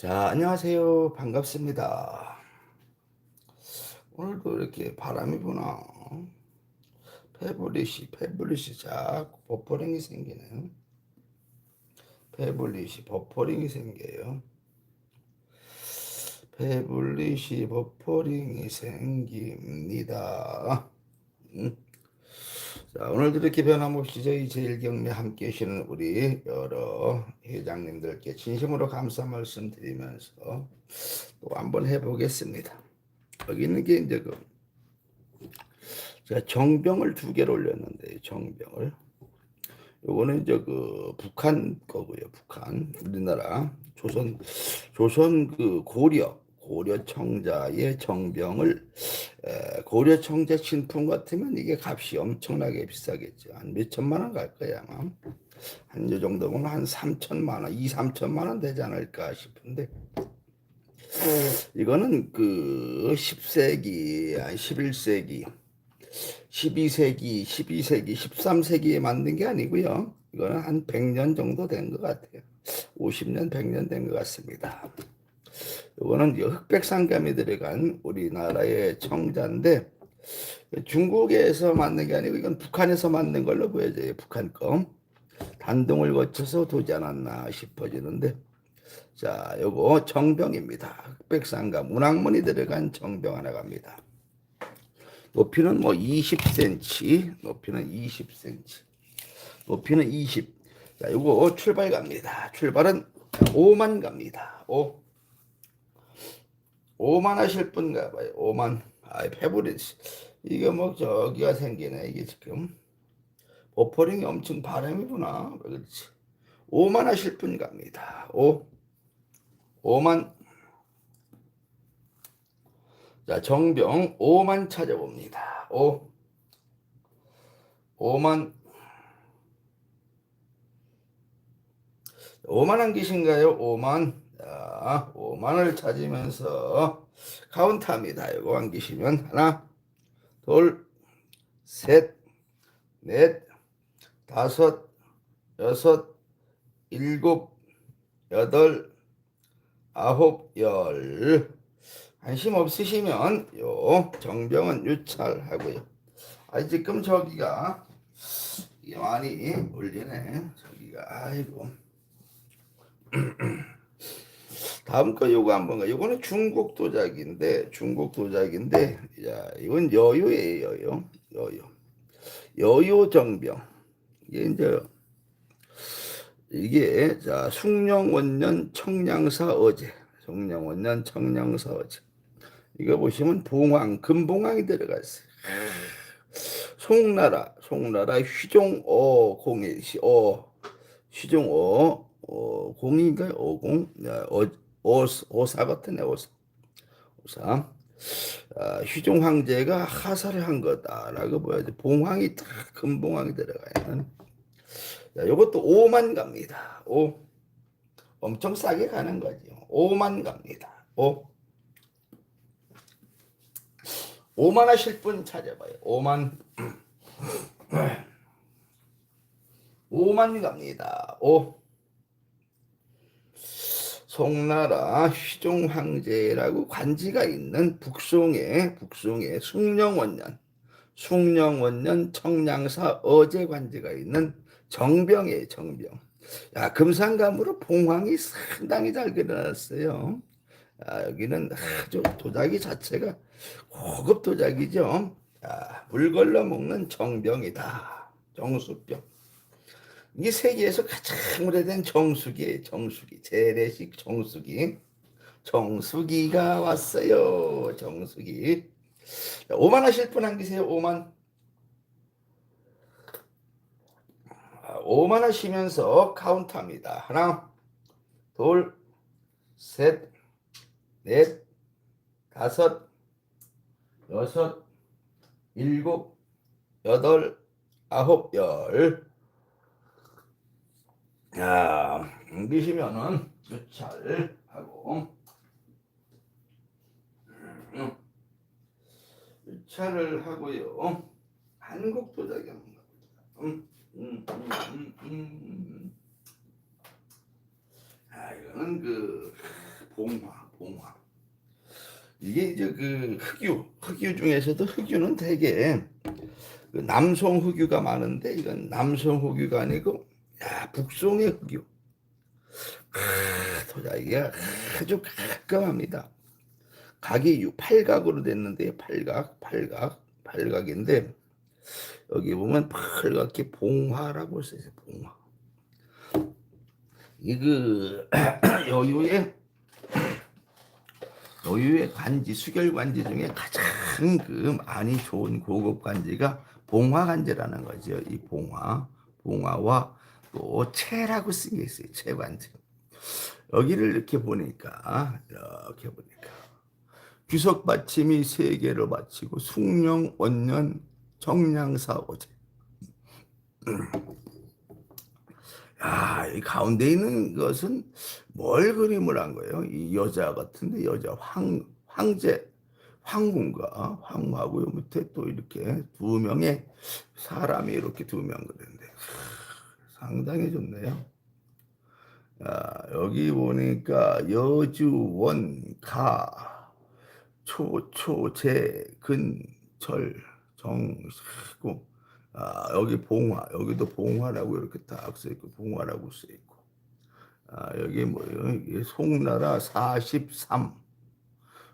자, 안녕하세요. 반갑습니다. 오늘도 이렇게 바람이 부나. 페블리시, 페블리시 자꾸 버퍼링이 생기네. 페블리시, 버퍼링이 생겨요. 페블리시, 버퍼링이 생깁니다. 음. 자, 오늘도 이렇게 변함없이 저희 제일경매 함께 하시는 우리 여러 회장님들께 진심으로 감사 말씀 드리면서 또 한번 해보겠습니다. 여기 있는 게 이제 그 제가 정병을 두 개를 올렸는데 정병을 요거는 이제 그 북한 거고요. 북한 우리나라 조선 조선 그 고려 고려 청자의 정병을 에, 고려 청자 신품 같으면 이게 값이 엄청나게 비싸겠죠. 한 몇 천만 원 갈 거야 아마. 한 요 정도면 한 3천만 원, 2, 3천만 원 되지 않을까 싶은데 이거는 그 10세기, 아 11세기, 12세기, 12세기, 13세기에 만든 게 아니고요. 이거는 한 100년 정도 된 것 같아요. 50년, 100년 된 것 같습니다. 이거는 이제 흑백 상감이 들어간 우리나라의 청자인데 중국에서 만든 게 아니고 이건 북한에서 만든 걸로 보여져요. 북한 거. 단동을 거쳐서 도지 않았나 싶어지는데 자, 요거 정병입니다. 흑백 상감 문학문이 들어간 정병 하나 갑니다. 높이는 뭐 20cm, 높이는 20cm, 높이는 20. 자, 요거 출발 갑니다. 출발은 5만 갑니다. 5. 5만 하실 분 가 봐요. 5만. 아이, 페브리스. 이게 뭐 저기가 생기네. 이게 지금. 버퍼링이 엄청 바람이구나. 왜 그렇지? 5만 하실 분 갑니다. 5. 5만. 자, 정병 5만 찾아봅니다. 5. 5만. 5만 한 계신가요? 5만. 자, 5만을 찾으면서 카운트합니다. 이거 안 계시면 하나, 둘, 셋, 넷, 다섯, 여섯, 일곱, 여덟, 아홉, 열. 관심 없으시면 요 정병은 유찰하고요. 아 지금 저기가 많이 울리네. 저기가 아이고. 다음 거 요거 한번 가. 요거는 중국 도자기인데 중국 도자기인데 야 이건 여유예요 여유 여유. 여유 정병. 이게 이제 이게 자 숭령 원년 청량사 어제. 숭령 원년 청량사 어제. 이거 보시면 봉황 금봉황이 들어가 있어요. 송나라 송나라 휘종어 공이 어. 휘종어 어 공인가요? 어공? 어 오사, 오사 같은 애 오사 오사 아, 휘종 황제가 하사를 한 거다라고 보여야지. 봉황이 딱 금봉황이 들어가 있는 자, 요것도 5만 갑니다. 5 엄청 싸게 가는 거죠 5만 갑니다. 5 5만 하실 분 찾아봐요. 5만. 5만 갑니다. 5 송나라 휘종 황제라고 관지가 있는 북송의 북송의 숭령원년 숭령원년 청량사 어제 관지가 있는 정병의 정병. 야 금산감으로 봉황이 상당히 잘 그려놨어요. 아, 여기는 아주 도자기 자체가 고급 도자기죠. 자, 물 걸러 먹는 정병이다. 정수병. 이게 세계에서 가장 오래된 정수기예요. 정수기. 재래식 정수기. 정수기가 왔어요. 정수기. 자, 5만 하실 분안 계세요? 5만. 5만 하시면서 카운트합니다. 하나, 둘, 셋, 넷, 다섯, 여섯, 일곱, 여덟, 아홉, 열. 자, 옮기시면은 유찰하고 음, 유찰을 하고요. 한국 도자기 한번 가보자. 음, 음, 음, 음, 음. 아, 이거는 그 봉화, 봉화. 이게 이제 그 흑유, 흑유 중에서도 흑유는 되게 그 남송 흑유가 많은데 이건 남송 흑유가 아니고 야 북송의 흑유. 아, 도자기가 아주 깔끔합니다. 각이 유- 팔각으로 됐는데 팔각, 팔각, 팔각인데 여기 보면 팔각기 봉화라고 써있어요. 봉화. 이 그 여유의 여유의 관지 수결 관지 중에 가장 그 많이 좋은 고급 관지가 봉화 관지라는 거죠. 이 봉화, 봉화와 또 채라고 쓴 게 있어요. 채 관지. 여기를 이렇게 보니까 이렇게 보니까 귀석 받침이 세 개를 바치고 숭령 원년 정량사 오제. 야, 이 가운데 있는 것은 뭘 그림을 한 거예요? 이 여자 같은데 여자 황 황제 황군가 황하고 밑에 또 이렇게 두 명의 사람이 이렇게 두 명 그랬는데 상당히 좋네요. 야, 여기 보니까 여주원 가 초초제 근절 정고 아, 여기 봉화 여기도 봉화라고 이렇게 딱 써있고 봉화라고 써있고. 아, 여기 뭐요 이게 송나라 43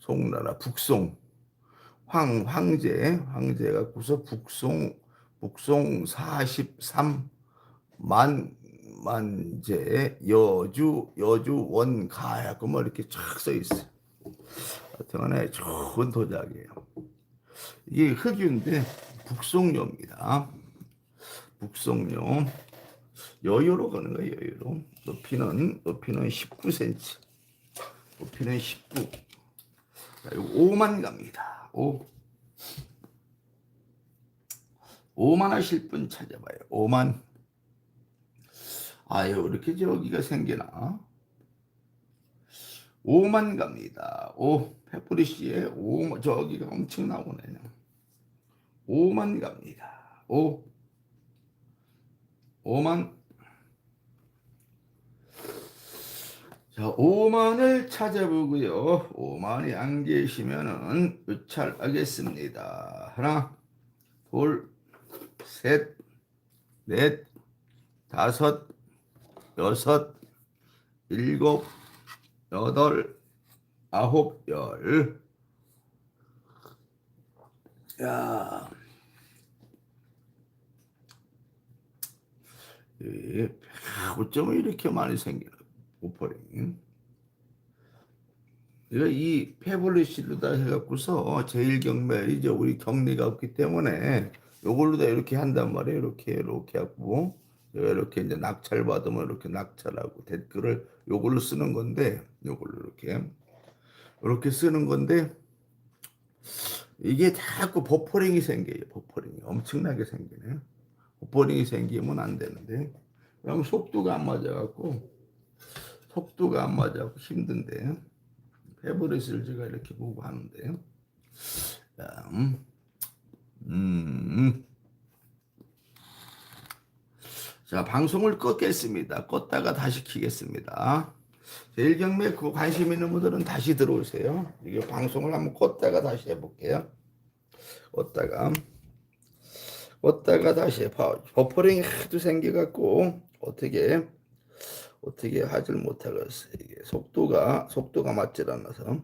송나라 북송. 황 황제 황제가 구서 북송 북송 43 만 만제 여주 여주 원가야 그뭐 이렇게 쫙 써 있어요. 하여튼간에 좋은 도자기예요. 이게 흑유인데 북송료입니다. 북송료 여유로 가는 거예요. 여유로 높이는 높이는 19cm. 높이는 19. 자, 이거 5만 갑니다. 5. 5만 하실 분 찾아봐요. 5만. 아유, 이렇게 저기가 생기나? 5만 갑니다. 5. 페프리시에 5, 저기가 엄청 나오네요. 5만 갑니다. 5. 5만. 자, 5만을 찾아보고요. 5만이 안 계시면은 유찰하겠습니다. 하나, 둘, 셋, 넷, 다섯, 여섯, 일곱, 여덟, 아홉, 열. 야. 예, 어쩌면 이렇게 많이 생기나, 오퍼링. 이 패블리시로다 해갖고서 제일 경매 이제 우리 격리가 없기 때문에 요걸로 다 이렇게 한단 말이에요. 이렇게 이렇게 하고 이렇게 이제 낙찰 받으면 이렇게 낙찰하고 댓글을 요걸로 쓰는 건데 요걸로 이렇게 이렇게 쓰는 건데 이게 자꾸 버퍼링이 생겨요. 버퍼링이 엄청나게 생기네. 버퍼링이 생기면 안 되는데 그럼 속도가 안 맞아갖고 속도가 안 맞아갖고 힘든데 페브리스를 제가 이렇게 보고 하는데 자, 음, 음. 자 방송을 껐겠습니다. 껐다가 다시 키겠습니다. 제일 경매 그 관심 있는 분들은 다시 들어오세요. 이게 방송을 한번 껐다가 다시 해볼게요. 껐다가 껐다가 다시. 버퍼링이 하도 생겨갖고 어떻게 어떻게 하질 못하겠어요. 이게 속도가 속도가 맞질 않아서